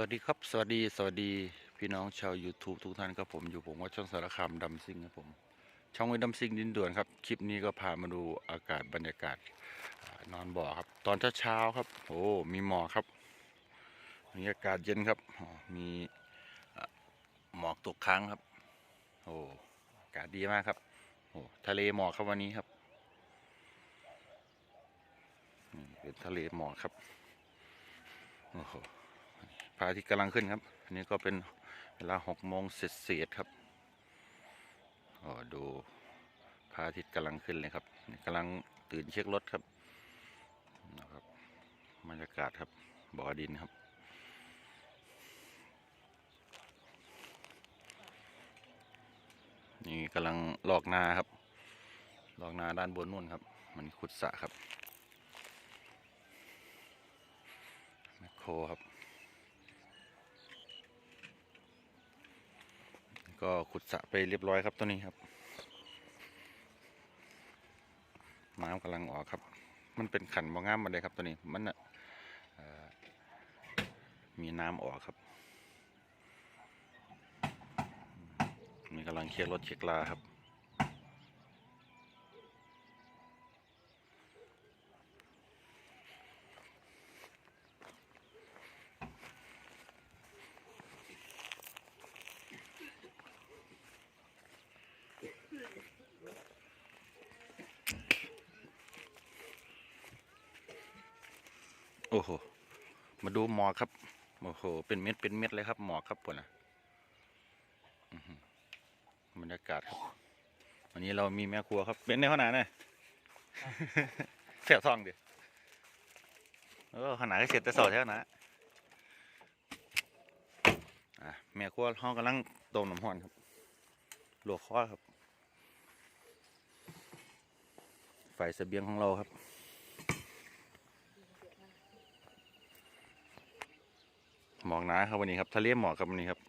วัสดีครับ สวัสดี สวัสดีพี่น้องชาว YouTube ทุกท่านครับผมอยู่ผมว่าช่องสารคามดำซิงครับผม ช่องไว้ดำซิงดินด่วนครับ คลิปนี้ก็พามาดูอากาศบรรยากาศนอนบ่อครับ ตอนเช้าๆครับ โอ้มีหมอกครับมีอากาศเย็นครับ มีหมอกตกค้างครับ โอ้อากาศดีมากครับ โอ้ทะเลหมอกครับวันนี้ครับเป็นทะเลหมอกครับโอ้โห พระอาทิตย์กำลังขึ้นครับ อันนี้ก็เป็นเวลาหกโมงเศษครับอ๋อดูพระอาทิตย์กำลังขึ้นเลยครับกำลังตื่นเช็ครถครับนะครับบรรยากาศครับบ่อดินครับนี่กำลังลอกนาครับ ลอกนาด้านบนนู่นครับ มันขุดสระครับแมคโครครับ ก็ขุดสระไปเรียบร้อยครับตัวนี้ครับ น้ำกำลังออกครับ มันเป็นขันบ่งามมาเลยครับตัวนี้ มันอะมีน้ำออกครับ มีกำลังเคลียร์รถเช็คลาครับ โอ้โห มาดูหมอกครับ โอ้โห เป็นเม็ด เป็นเม็ดเลยครับ หมอกครับผมนะอื้อหือบรรยากาศครับ วันนี้เรามีแม่ครัวครับ เป็นในขนาดไหนเสียบซองดิเออขนาดก็เสร็จแต่สอดแท้นะแม่ครัวห้องกำลังต้มน้ำห้อนครับหลวกข้อครับไฟเสบียงของเราครับ หมอกหนาครับวันนี้ครับทะเลหมอกครับวันนี้ครับ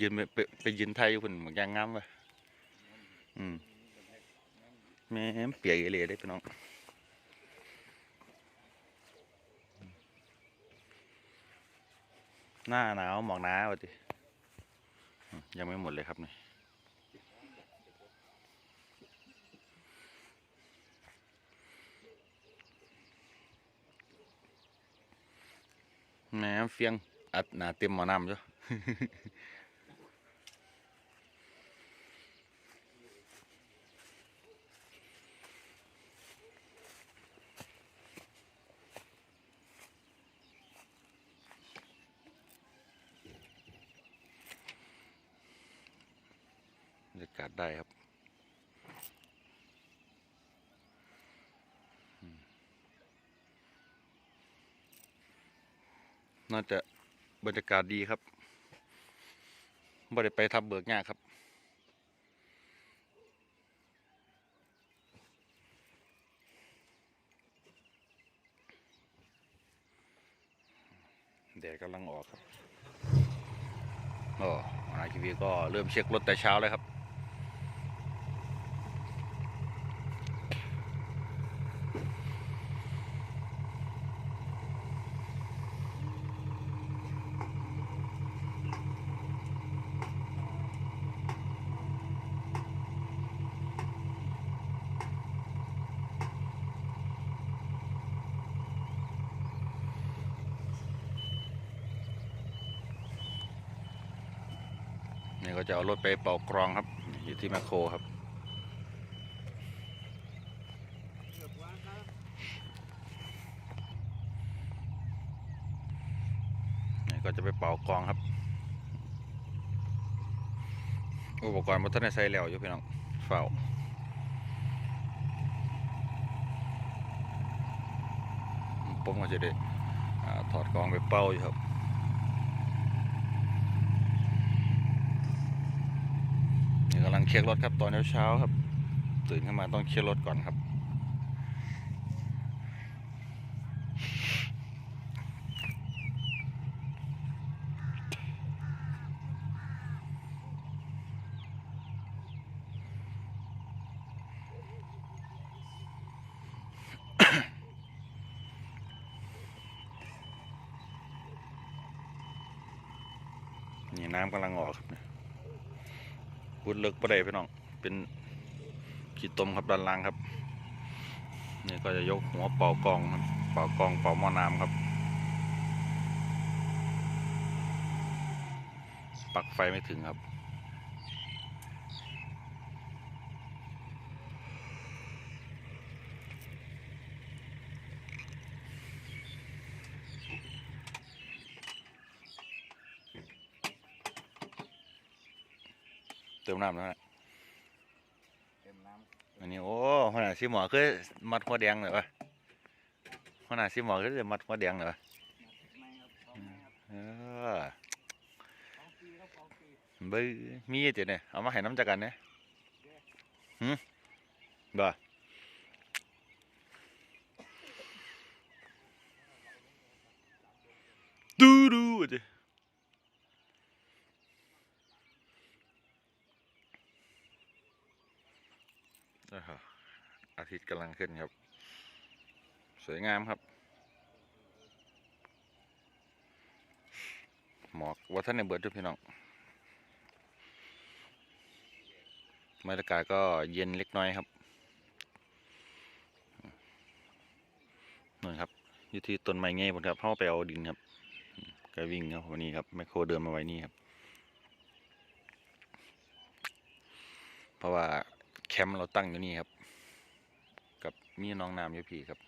ยืนไปไปไปยืนไทยอยู่คนเหมือนยางงามวะอืมแม่เปียกเลยได้พี่น้องหน้าหนาวหมอกหนาวะดิยังไม่หมดเลยครับนี่ แหม่เฟียงอัดหนาเต็มหมอน้ำจ้ะบรรยากาศได้ครับ น่าจะบรรยากาศดีครับบ่ได้ไปทับเบิกยากครับ แดดกำลังออกครับโอ้อาชีวีก็เริ่มเช็ครถแต่เช้าเลยครับ นี่ก็จะเอารถไปเป่ากรองครับ อยู่ที่แมคโครครับนี่ก็จะไปเป่ากรองครับ อุปกรณ์มันต้องได้ใช้แล้วอยู่พี่น้องเฝ้าผมก็จะได้อถอดกรองไปเป่าอยู่ครับ เคลียร์รถครับตอนเช้าครับ ตื่นขึ้นมาต้องเคลียร์รถก่อนครับ นี่น้ำกำลังออกครับเนี่ย พุดเลิกประเดพี่น้อง เป็นขีดตมครับด้านล่างครับ นี่ก็จะยกหัวเป่ากองครับเป่ากองเป่าหม้อน้ำครับ ปักไฟไม่ถึงครับ เติมน้ำแล้วนะเต็มน้อันนี้โอ้หัวหน้าซีหมอคือมัดหัวแดงเลยวะหัวหน้าซีหมอคือจะมัดหัวแดงเลยวะำไม่ครับสองไม่ครับเออสองปีครับสองปีเบ้ยมีเจ็ดเนี่ยเอามาให้น้ำจักกันเนี่ยหืมบ่ดูดูเจ้ อาทิตย์กำลังขึ้นครับ สวยงามครับ หมอกว่าท่านในเบิร์ดด้วยพี่น้องบรรยากาศก็เย็นเล็กน้อยครับนู่นครับอยู่ที่ต้นไม้เงี้ยผมครับเข้าไปเอาดินครับก็วิ่งครับวันนี้ครับแมคโครเดินมาไว้นี่ครับ เพราะว่าแคมป์เราตั้งอยู่นี่ครับ มีน้องน้ำอยู่พี่ครับ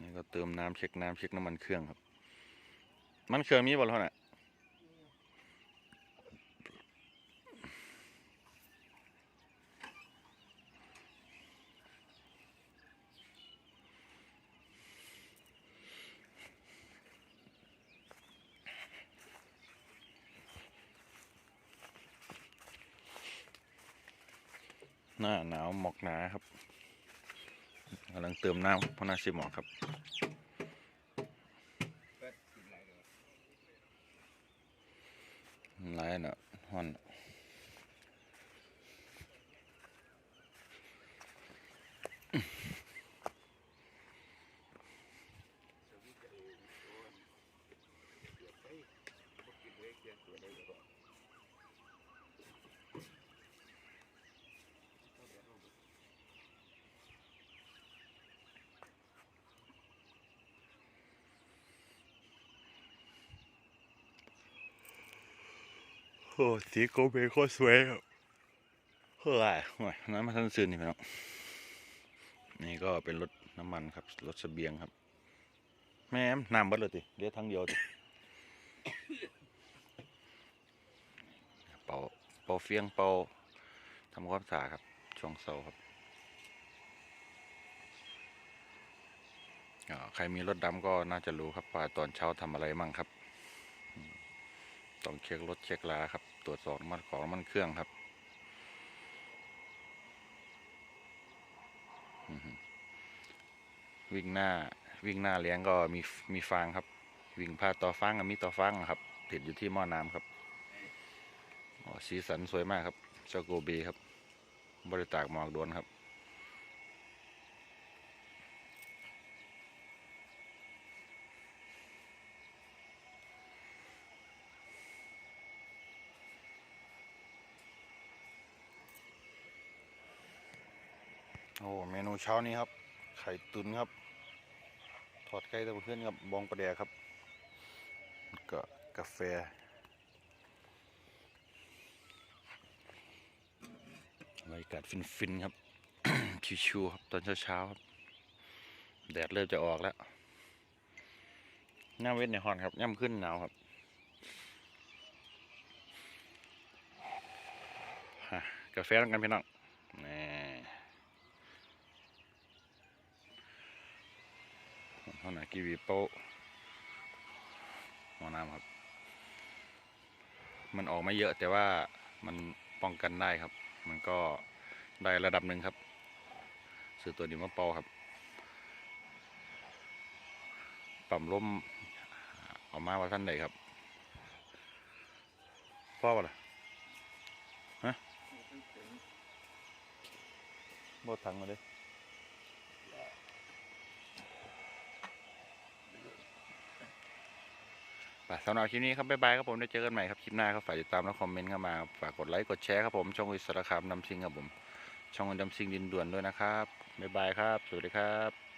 นี่ก็เติมน้ำเช็คน้ำเช็คน้ำมันเครื่องครับ มันเครื่องมีบ่ล่ะน่ะห น้าหนาวหมอกหนาครับกำลังเติมน้ำพนาซิหมอกครับไหลายน่ะฮอน อ้สีโกเบโคสวยครับเฮ้ยโอ้ยน้ำมันทันซึนนี่พี่น้องนี่ก็เป็นรถน้ำมันครับรถเสบียงครับ แม่น้ำบัดเลยติเดี๋ยวทั้งเดียวติเป่าเป่าเฟียงเป่าทำความสะอาดครับช่วงเสาครับใครมีรถดำก็น่าจะรู้ครับว่าตอนเช้าทำอะไรมั่งครับ ต้องเช็ครถเช็คลาครับ ตรวจสอบมันของมันเครื่องครับวิ่งหน้า วิ่งหน้าเลี้ยงก็มีมีฟางครับ วิ่งพาต่อฟางมีต่อฟางครับ ติดอยู่ที่หม้อน้ำครับอ๋อสีสันสวยมากครับเจ้าโกเบครับ บริตากหมอกดวนครับ นูเช้านี้ครับ ไข่ตุนครับทอดไก่ตะเพื่อนครับ บองประเดียครับ ก็กาแฟ บรรยากาศฟินๆครับ ชิวๆครับตอนเช้าๆครับ แดดเริ่มจะออกแล้วย่ำเว้นในฮอนครับย่ำขึ้นหนาวครับกาแฟต้องกันพี่น้องนี่ เท่าไหร่กีวีโป๊ะหมอน้ำครับ มันออกไม่เยอะแต่ว่ามันป้องกันได้ครับ มันก็ได้ระดับหนึ่งครับ ซื้อตัวนี้มาเป่าครับ ปั๊มลมออกมาว่าท่านใดครับพ่อปะล่ะตั้งถึงโบถังมาเลยไป สำหรับคลิปนี้ครับบ๊ายบายครับผมได้เจอกันใหม่ครับคลิปหน้าครับฝากติดตามและคอมเมนต์เข้ามาฝากกดไลค์กดแชร์ครับผมช่องอิสระคามนำซิงครับผมช่องดำซิงดินด่วนด้วยนะครับบ๊ายบายครับ สวัสดีครับ